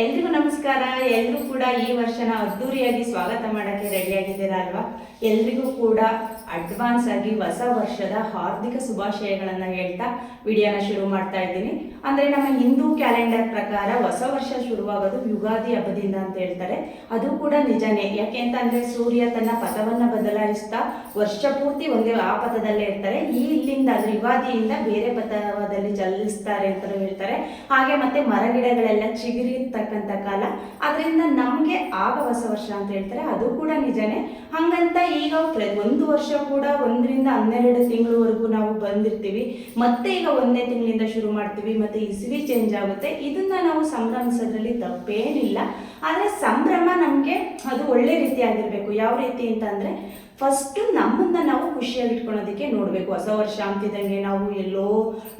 ಎಲ್ರಿಗೂ ನಮಸ್ಕಾರ. ಎಲ್ಲರೂ ಕೂಡ ಈ ವರ್ಷನ ಅದ್ದೂರಿಯಾಗಿ ಸ್ವಾಗತ ಮಾಡೋಕ್ಕೆ ರೆಡಿಯಾಗಿದ್ದೀರಾ ಅಲ್ವಾ? ಎಲ್ರಿಗೂ ಕೂಡ ಅಡ್ವಾನ್ಸ್ ಆಗಿ ಹೊಸ ವರ್ಷದ ಹಾರ್ದಿಕ ಶುಭಾಶಯಗಳನ್ನ ಹೇಳ್ತಾ ವಿಡಿಯೋನ ಶುರು ಮಾಡ್ತಾ ಇದ್ದೀನಿ. ಅಂದ್ರೆ ನಮ್ಮ ಹಿಂದೂ ಕ್ಯಾಲೆಂಡರ್ ಪ್ರಕಾರ ಹೊಸ ವರ್ಷ ಶುರುವಾಗೋದು ಯುಗಾದಿ ಹಬ್ಬದಿಂದ ಅಂತ ಹೇಳ್ತಾರೆ. ಅದು ಕೂಡ ನಿಜನೇ. ಯಾಕೆ ಅಂತಂದ್ರೆ ಸೂರ್ಯ ತನ್ನ ಪಥವನ್ನು ಬದಲಾಯಿಸ್ತಾ ವರ್ಷ ಪೂರ್ತಿ ಒಂದೇ ಆ ಪಥದಲ್ಲೇ ಇರ್ತಾರೆ. ಈ ಇಲ್ಲಿಂದ ಯುಗಾದಿಯಿಂದ ಬೇರೆ ಪಥದಲ್ಲಿ ಚಲಿಸ್ತಾರೆ ಅಂತ ಹೇಳ್ತಾರೆ. ಹಾಗೆ ಮತ್ತೆ ಮರಗಿಡಗಳೆಲ್ಲ ಚಿಗುರಿರ್ತಕ್ಕಂಥ ಕಾಲ. ಅದರಿಂದ ನಮಗೆ ಆಗ ಹೊಸ ವರ್ಷ ಅಂತ ಹೇಳ್ತಾರೆ. ಅದು ಕೂಡ ನಿಜನೇ. ಹಂಗಂತ ಈಗ ಒಂದು ವರ್ಷ ಕೂಡ ಒಂದರಿಂದ ಹನ್ನೆರಡು ತಿಂಗಳವರೆಗೂ ನಾವು ಬಂದಿರ್ತೀವಿ. ಮತ್ತೆ ಈಗ ಒಂದನೇ ತಿಂಗಳಿಂದ ಶುರು ಮಾಡ್ತೀವಿ, ಮತ್ತೆ ಇಸ್ವಿ ಚೇಂಜ್ ಆಗುತ್ತೆ. ಇದನ್ನ ನಾವು ಸಂಭ್ರಮಿಸೋದ್ರಲ್ಲಿ ತಪ್ಪೇನಿಲ್ಲ. ಆದರೆ ಸಂಭ್ರಮ ನಮಗೆ ಅದು ಒಳ್ಳೆ ರೀತಿ ಆಗಿರಬೇಕು. ಯಾವ ರೀತಿ ಅಂತ ಅಂದರೆ ಫಸ್ಟು ನಮ್ಮನ್ನ ನಾವು ಖುಷಿಯಾಗಿ ಇಟ್ಕೊಳೋದಕ್ಕೆ ನೋಡಬೇಕು. ಹೊಸ ವರ್ಷ ಅಂತಿದ್ದಂಗೆ ನಾವು ಎಲ್ಲೋ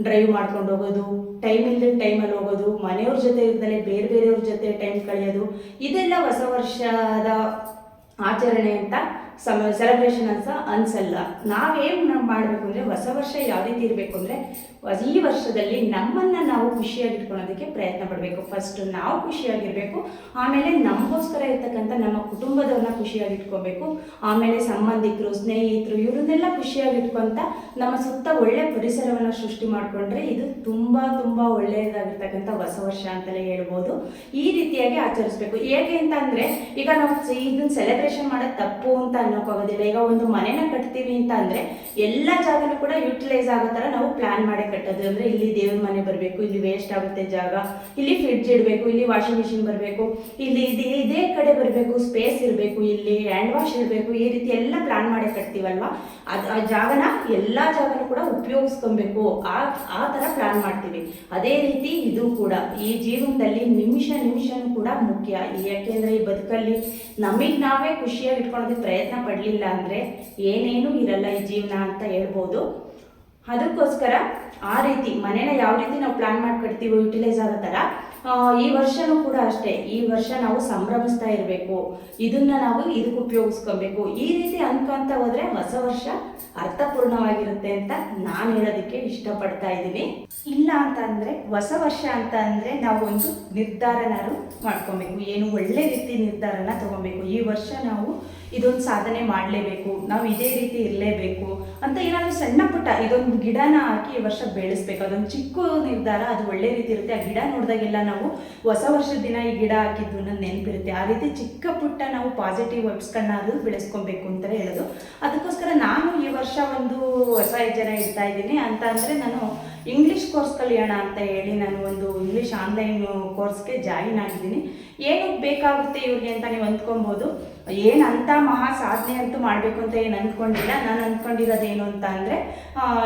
ಡ್ರೈವ್ ಮಾಡ್ಕೊಂಡು ಹೋಗೋದು ಟೈಮ್ ಇಲ್ಲದೆ ಟೈಮಲ್ಲಿ ಹೋಗೋದು, ಮನೆಯವ್ರ ಜೊತೆ ಇರ್ದಲೆ ಬೇರೆ ಬೇರೆಯವ್ರ ಜೊತೆ ಟೈಮ್ ಕಳೆಯೋದು, ಇದೆಲ್ಲ ಹೊಸ ವರ್ಷದ ಆಚರಣೆ ಅಂತ ಸಮ ಸೆಲೆಬ್ರೇಷನ್ ಅಂತ ಅನ್ಸಲ್ಲ. ನಾವೇನು ಮಾಡಬೇಕು ಅಂದರೆ ಹೊಸ ವರ್ಷ ಯಾವ ರೀತಿ ಇರಬೇಕು ಅಂದರೆ ಈ ವರ್ಷದಲ್ಲಿ ನಮ್ಮನ್ನು ನಾವು ಖುಷಿಯಾಗಿ ಇಟ್ಕೊಳ್ಳೋದಕ್ಕೆ ಪ್ರಯತ್ನ ಪಡಬೇಕು. ಫಸ್ಟ್ ನಾವು ಖುಷಿಯಾಗಿರಬೇಕು, ಆಮೇಲೆ ನಮಗೋಸ್ಕರ ಇರ್ತಕ್ಕಂಥ ನಮ್ಮ ಕುಟುಂಬದವ್ರನ್ನ ಖುಷಿಯಾಗಿ ಇಟ್ಕೋಬೇಕು. ಆಮೇಲೆ ಸಂಬಂಧಿಕರು, ಸ್ನೇಹಿತರು, ಇವರನ್ನೆಲ್ಲ ಖುಷಿಯಾಗಿ ಇಟ್ಕೊಂತ ನಮ್ಮ ಸುತ್ತ ಒಳ್ಳೆ ಪರಿಸರವನ್ನು ಸೃಷ್ಟಿ ಮಾಡಿಕೊಂಡ್ರೆ ಇದು ತುಂಬ ತುಂಬ ಒಳ್ಳೆಯದಾಗಿರ್ತಕ್ಕಂಥ ಹೊಸ ವರ್ಷ ಅಂತಲೇ ಹೇಳ್ಬೋದು. ಈ ರೀತಿಯಾಗಿ ಆಚರಿಸ್ಬೇಕು. ಹೇಗೆ ಅಂತ ಅಂದರೆ, ಈಗ ನಾವು ಇದನ್ನ ಸೆಲೆಬ್ರೇಷನ್ ಮಾಡೋದು ತಪ್ಪು ಅಂತ ಅನ್ನೋಕ್ಕಾಗೋದಿಲ್ಲ. ಈಗ ಒಂದು ಮನೆನ ಕಟ್ತೀವಿ ಅಂತ ಅಂದರೆ ಎಲ್ಲ ಜಾಗನೂ ಕೂಡ ಯೂಟಿಲೈಸ್ ಆಗೋ ಥರ ನಾವು ಪ್ಲಾನ್ ಮಾಡಿ ಕಟ್ಟೋದು. ಅಂದರೆ ಇಲ್ಲಿ ದೇವ್ರ ಮನೆ ಬರಬೇಕು, ಇಲ್ಲಿ ವೇಸ್ಟ್ ಆಗುತ್ತೆ ಜಾಗ, ಇಲ್ಲಿ ಫ್ರಿಡ್ಜ್ ಇಡಬೇಕು, ಇಲ್ಲಿ ವಾಷಿಂಗ್ ಮಿಷಿನ್ ಬರಬೇಕು, ಇಲ್ಲಿ ಇದೇ ಇದೇ ಕಡೆ ಬರಬೇಕು ಸ್ಪೇಸ್ ಇರಬೇಕು, ಇಲ್ಲಿ ಹ್ಯಾಂಡ್ ವಾಶ್ ಇರಬೇಕು, ಈ ರೀತಿ ಎಲ್ಲ ಪ್ಲಾನ್ ಮಾಡಿ ಕಟ್ತೀವಲ್ವಾ? ಅದು, ಆ ಜಾಗನ ಎಲ್ಲ ಜಾಗನೂ ಕೂಡ ಉಪಯೋಗಿಸ್ಕೊಬೇಕು. ಆ ಆ ಥರ ಪ್ಲಾನ್ ಮಾಡ್ತೀವಿ. ಅದೇ ರೀತಿ ಇದು ಕೂಡ, ಈ ಜೀವನದಲ್ಲಿ ನಿಮಿಷ ನಿಮಿಷನೂ ಕೂಡ ಮುಖ್ಯ. ಯಾಕೆಂದರೆ ಈ ಬದುಕಲ್ಲಿ ನಮಗೆ ನಾವೇ ಖುಷಿಯಾಗಿ ಇಟ್ಕೊಳ್ಳೋದಕ್ಕೆ ಪ್ರಯತ್ನ ಪಡಲಿಲ್ಲ ಅಂದರೆ ಏನೇನೂ ಇರಲ್ಲ ಈ ಜೀವನ ಅಂತ ಹೇಳ್ಬೋದು. ಅದಕ್ಕೋಸ್ಕರ ಆ ರೀತಿ ಮನೇನ ಯಾವ ರೀತಿ ನಾವು ಪ್ಲಾನ್ ಮಾಡ್ಕೊಡ್ತೀವೋ ಯುಟಿಲೈಸ್ ಆಗೋ ಥರ ಈ ವರ್ಷನೂ ಕೂಡ ಅಷ್ಟೇ. ಈ ವರ್ಷ ನಾವು ಸಂಭ್ರಮಿಸ್ತಾ ಇರಬೇಕು. ಇದನ್ನ ನಾವು ಇದಕ್ಕೆ ಉಪಯೋಗಿಸ್ಕೊಬೇಕು. ಈ ರೀತಿ ಅನ್ಕೊಂತ ಹೋದ್ರೆ ಹೊಸ ವರ್ಷ ಅರ್ಥಪೂರ್ಣವಾಗಿರುತ್ತೆ ಅಂತ ನಾನು ಹೇಳೋದಕ್ಕೆ ಇಷ್ಟಪಡ್ತಾ ಇದ್ದೀನಿ. ಇಲ್ಲ ಅಂತ ಹೊಸ ವರ್ಷ ಅಂತ ಅಂದ್ರೆ ನಾವು ಒಂದು ನಿರ್ಧಾರನಾರು ಮಾಡ್ಕೊಬೇಕು. ಏನು ಒಳ್ಳೆ ರೀತಿ ನಿರ್ಧಾರನ ತಗೊಬೇಕು. ಈ ವರ್ಷ ನಾವು ಇದೊಂದು ಸಾಧನೆ ಮಾಡಲೇಬೇಕು, ನಾವು ಇದೇ ರೀತಿ ಇರಲೇಬೇಕು ಅಂತ ಏನಾದರೂ ಸಣ್ಣ ಪುಟ್ಟ ಇದೊಂದು ಗಿಡನ ಹಾಕಿ ಈ ವರ್ಷ ಬೆಳೆಸ್ಬೇಕು. ಅದೊಂದು ಚಿಕ್ಕ ನಿರ್ಧಾರ, ಅದು ಒಳ್ಳೆ ರೀತಿ ಇರುತ್ತೆ. ಆ ಗಿಡ ನೋಡಿದಾಗೆಲ್ಲ ನಾವು ಹೊಸ ವರ್ಷದ ದಿನ ಈ ಗಿಡ ಹಾಕಿದ್ದು ಅನ್ನೋದು ನೆನಪಿರುತ್ತೆ. ಆ ರೀತಿ ಚಿಕ್ಕ ಪುಟ್ಟ ನಾವು ಪಾಸಿಟಿವ್ ವೈಬ್ಸ್ಗಳನ್ನಾದ್ರೂ ಬೆಳೆಸ್ಕೊಬೇಕು ಅಂತಲೇ ಹೇಳೋದು. ಅದಕ್ಕೋಸ್ಕರ ನಾನು ಈ ವರ್ಷ ಒಂದು ಹೊಸ ಜನ ಇರ್ತಾ ಇದ್ದೀನಿ. ಅಂತ ಅಂದರೆ ನಾನು ಇಂಗ್ಲೀಷ್ ಕೋರ್ಸ್ ಕಲಿಯೋಣ ಅಂತ ಹೇಳಿ ನಾನು ಒಂದು ಇಂಗ್ಲೀಷ್ ಆನ್ಲೈನ್ ಕೋರ್ಸ್ಗೆ ಜಾಯಿನ್ ಆಗಿದ್ದೀನಿ. ಏನಕ್ಕೆ ಬೇಕಾಗುತ್ತೆ ಇವ್ರಿಗೆ ಅಂತ ನೀವು ಅಂದ್ಕೊಬೋದು. ಏನಂತ ಮಹಾ ಸಾಧನೆ ಅಂತೂ ಮಾಡಬೇಕು ಅಂತ ಏನು ಅಂದ್ಕೊಂಡಿಲ್ಲ ನಾನು ಅಂದ್ಕೊಂಡಿರೋದೇನು ಅಂತ ಅಂದರೆ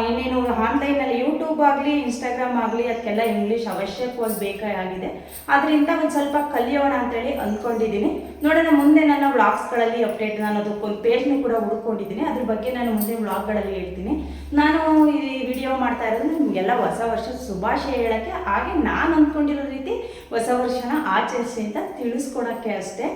ಇನ್ನೇನು ಆನ್ಲೈನಲ್ಲಿ ಯೂಟ್ಯೂಬ್ ಆಗಲಿ ಇನ್ಸ್ಟಾಗ್ರಾಮ್ ಆಗಲಿ ಅದಕ್ಕೆಲ್ಲ ಇಂಗ್ಲೀಷ್ ಅವಶ್ಯಕವಾಗಿ ಬೇಕಾಗಿದೆ ಅದರಿಂದ ಒಂದು ಸ್ವಲ್ಪ ಕಲಿಯೋಣ ಅಂತೇಳಿ ಅಂದ್ಕೊಂಡಿದ್ದೀನಿ ನೋಡೋಣ, ಮುಂದೆ ನನ್ನ ವ್ಲಾಗ್ಸ್ಗಳಲ್ಲಿ ಅಪ್ಡೇಟ್ ನಾನು ಅದಕ್ಕೊಂದು ಪೇಜ್ನೂ ಕೂಡ ಹುಡ್ಕೊಂಡಿದ್ದೀನಿ. ಅದ್ರ ಬಗ್ಗೆ ನಾನು ಮುಂದೆ ವ್ಲಾಗ್ಗಳಲ್ಲಿ ಹೇಳ್ತೀನಿ. ನಾನು ಈ ವಿಡಿಯೋ ಮಾಡ್ತಾ ಇರೋದು ನಿಮಗೆಲ್ಲ ಹೊಸ ವರ್ಷದ ಶುಭಾಶಯ ಹೇಳೋಕ್ಕೆ. ಹಾಗೆ ನಾನು ಅಂದ್ಕೊಂಡಿರೋ ರೀತಿ ಹೊಸ ವರ್ಷನ ಆಚರಿಸಿ ಅಂತ ತಿಳಿಸ್ಕೊಡೋಕ್ಕೆ ಅಷ್ಟೇ.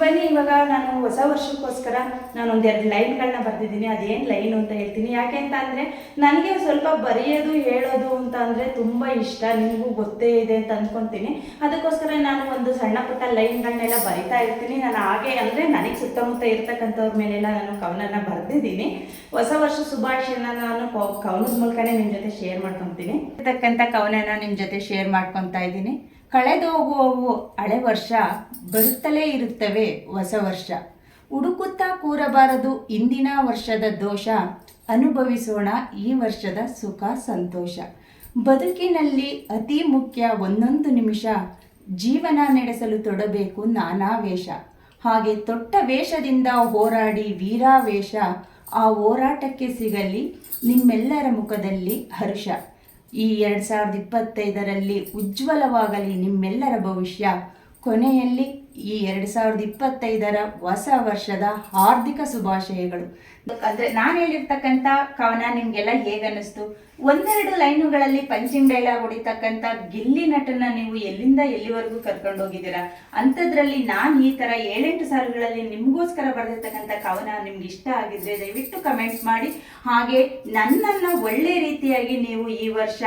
ಬನ್ನಿ, ಇವಾಗ ನಾನು ಹೊಸ ವರ್ಷಕ್ಕೋಸ್ಕರ ನಾನು ಒಂದೆರಡು ಲೈನ್ಗಳನ್ನ ಬರೆದಿದ್ದೀನಿ, ಅದೇನು ಲೈನು ಅಂತ ಹೇಳ್ತೀನಿ. ಯಾಕೆ ಅಂತ ಅಂದರೆ, ನನಗೆ ಸ್ವಲ್ಪ ಬರೆಯೋದು, ಹೇಳೋದು ಅಂತ ಅಂದರೆ ತುಂಬ ಇಷ್ಟ. ನಿಮಗೂ ಗೊತ್ತೇ ಇದೆ ಅಂತ ಅಂದ್ಕೊತೀನಿ ಅದಕ್ಕೋಸ್ಕರ ನಾನು ಒಂದು ಸಣ್ಣ ಪುಟ್ಟ ಲೈನ್ಗಳನ್ನೆಲ್ಲ ಬರಿತಾ ಇರ್ತೀನಿ. ನಾನು ಹಾಗೆ ಅಂದರೆ ನನಗೆ ಸುತ್ತಮುತ್ತ ಇರ್ತಕ್ಕಂಥವ್ರ ಮೇಲೆಲ್ಲ ನಾನು ಕವನನ ಬರೆದಿದ್ದೀನಿ. ಹೊಸ ವರ್ಷ ಶುಭಾಶಯನ ನಾನು ಕವ- ಕವನದ ಮೂಲಕನೇ ನಿಮ್ಮ ಜೊತೆ ಶೇರ್ ಮಾಡ್ಕೊತೀನಿ. ಇರ್ತಕ್ಕಂಥ ಕವನನ ನಿಮ್ಮ ಜೊತೆ ಶೇರ್ ಮಾಡ್ಕೊತಾ ಇದ್ದೀನಿ. ಕಳೆದು ಹೋಗುವವು ಹಳೆ ವರ್ಷ ಬರುತ್ತಲೇ ಇರುತ್ತವೆ ಹೊಸ ವರ್ಷ. ಹುಡುಕುತ್ತಾ ಕೂರಬಾರದು ಇಂದಿನ ವರ್ಷದ ದೋಷ, ಅನುಭವಿಸೋಣ ಈ ವರ್ಷದ ಸುಖ, ಸಂತೋಷ. ಬದುಕಿನಲ್ಲಿ ಅತಿ ಮುಖ್ಯ ಒಂದೊಂದು ನಿಮಿಷ, ಜೀವನ ನಡೆಸಲು ತೊಡಬೇಕು ನಾನಾ ವೇಷ ಹಾಗೆ ತೊಟ್ಟ ವೇಷದಿಂದ ಹೋರಾಡಿ ವೀರಾವೇಶ, ಆ ಹೋರಾಟಕ್ಕೆ ಸಿಗಲಿ ನಿಮ್ಮೆಲ್ಲರ ಮುಖದಲ್ಲಿ ಹರ್ಷ. ಈ ಎರಡು ಸಾವಿರದ ಇಪ್ಪತ್ತೈದರಲ್ಲಿ ಉಜ್ವಲವಾಗಲಿ ನಿಮ್ಮೆಲ್ಲರ ಭವಿಷ್ಯ. ಕೊನೆಯಲ್ಲಿ ಈ ಎರಡು ಸಾವಿರದ ಇಪ್ಪತ್ತೈದರ ಹೊಸ ವರ್ಷದ ಹಾರ್ದಿಕ ಶುಭಾಶಯಗಳು. ಅಂದ್ರೆ ನಾನು ಹೇಳಿರ್ತಕ್ಕಂಥ ಕವನ ನಿಮ್ಗೆಲ್ಲ ಹೇಗನ್ನಿಸ್ತು? ಒಂದೆರಡು ಲೈನುಗಳಲ್ಲಿ ಪಂಚಿಂಗ್ ಡೈಲಾಗ್ ಹೊಡಿತಕ್ಕಂಥ ಗಿಲ್ಲಿ ನಟನ ನೀವು ಎಲ್ಲಿಂದ ಎಲ್ಲಿವರೆಗೂ ಕರ್ಕೊಂಡು ಹೋಗಿದ್ದೀರಾ? ಅಂಥದ್ರಲ್ಲಿ ನಾನು ಈ ತರ ಏಳೆಂಟು ಸಾಲುಗಳಲ್ಲಿ ನಿಮಗೋಸ್ಕರ ಬರೆದಿರ್ತಕ್ಕಂಥ ಕವನ ನಿಮ್ಗೆ ಇಷ್ಟ ಆಗಿದ್ರೆ ದಯವಿಟ್ಟು ಕಮೆಂಟ್ ಮಾಡಿ. ಹಾಗೆ ನನ್ನನ್ನ ಒಳ್ಳೆ ರೀತಿಯಾಗಿ ನೀವು ಈ ವರ್ಷ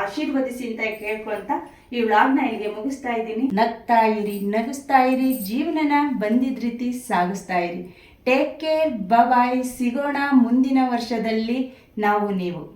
ಆಶೀರ್ವದಿಸಿ ಅಂತ ಕೇಳ್ಕೊಂತ ಈ ವ್ಲಾಗ್ನ ಇಲ್ಲಿಗೆ ಮುಗಿಸ್ತಾ ಇದ್ದೀನಿ. ನಗ್ತಾ ಇರಿ, ನಗಿಸ್ತಾ ಇರಿ, ಜೀವನನ ಬಂದಿದ್ ರೀತಿ ಸಾಗಿಸ್ತಾ ಇರಿ. ಟೇಕ್ ಕೇರ್ ಬಾಯ್ ಸಿಗೋಣ ಮುಂದಿನ ವರ್ಷದಲ್ಲಿ. ನಾವು ನೀವು.